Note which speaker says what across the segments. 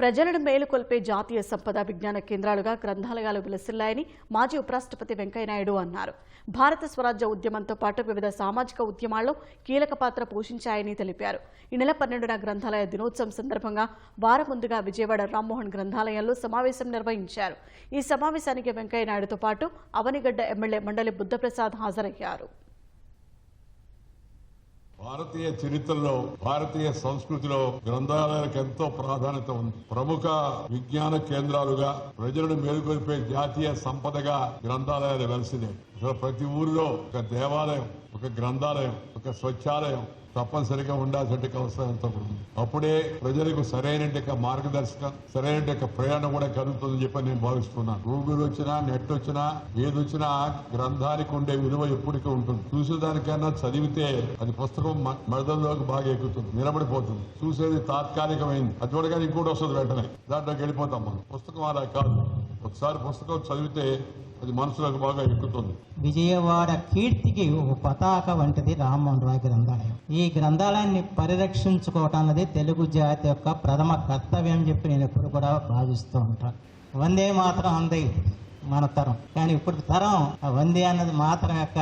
Speaker 1: ప్రజలను మేలుకొల్పే జాతీయ సంపద విజ్ఞాన కేంద్రాలుగా గ్రంథాలయాలు విలసిల్లాయని మాజీ ఉపరాష్ట్రపతి వెంకయ్యనాయుడు అన్నారు. భారత స్వరాజ్య ఉద్యమంతో పాటు వివిధ సామాజిక ఉద్యమాల్లో కీలక పాత్ర పోషించాయని తెలిపారు. ఈ నెల పన్నెండున గ్రంథాలయ దినోత్సవం సందర్భంగా వారం ముందుగా విజయవాడ రామ్మోహన్ గ్రంథాలయంలో సమావేశం నిర్వహించారు. ఈ సమావేశానికి వెంకయ్యనాయుడుతో పాటు అవనిగడ్డ ఎమ్మెల్యే మండలి బుద్ధప్రసాద్ హాజరయ్యారు.
Speaker 2: భారతీయ చరిత్రలో భారతీయ సంస్కృతిలో గ్రంథాలయాలకు ఎంతో ప్రాధాన్యత ఉంది. ప్రముఖ విజ్ఞాన కేంద్రాలుగా ప్రజలను మేలుకొల్పే జాతీయ సంపదగా గ్రంథాలయాలు వెలిసినాయి. ప్రతి ఊరిలో ఒక దేవాలయం ఒక గ్రంథాలయం ఒక స్వచ్ఛాలయం తప్పనిసరిగా ఉండాల్సిన అవసరం ఎంతో ఉంది అప్పుడే ప్రజలకు సరైన మార్గదర్శకం సరైన ప్రయాణం కూడా కలుగుతుందని చెప్పి నేను భావిస్తున్నాను. గూగుల్ వచ్చినా నెట్ వచ్చినా ఏది వచ్చినా గ్రంథానికి ఉండే విలువ ఎప్పటికీ ఉంటుంది. చూసేదానికన్నా చదివితే అది పుస్తకం మ- బాగా ఎక్కుతుంది నిలబడిపోతుంది. చూసేది తాత్కాలికమైంది. అది చూడగానే ఇంకోటి వస్తుంది వెంటనే. దాంట్లోకి వెళ్ళిపోతాం మనం. పుస్తకం అలా కాదు. ఒకసారి పుస్తకం చదివితే అది మనసులోకి బాగా ఎక్కుతుంది.
Speaker 3: విజయవాడ కీర్తికి ఒక పతాక వంటిది రామ్మోహన్ రాయ్ గ్రంథాలయం. ఈ గ్రంథాలయాన్ని పరిరక్షించుకోవటం అన్నది తెలుగు జాతి యొక్క ప్రథమ కర్తవ్యం చెప్పి నేను ఎప్పుడు కూడా భావిస్తూ ఉంటాను వందే మాత్రం అంది మన తరం. కానీ ఇప్పుడు తరం ఆ వందే అన్నది మాత్రం యొక్క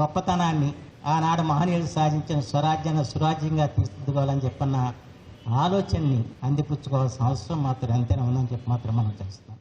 Speaker 3: గొప్పతనాన్ని ఆనాడు మహనీయులు సాధించిన స్వరాజ్యాన్ని సురాజ్యంగా తీర్చిదిద్దుకోవాలని చెప్పన్న ఆలోచనని అందిపుచ్చుకోవాల్సిన అవసరం మాత్రం ఎంతైనా ఉందని చెప్పి మాత్రం మనం చేస్తాం.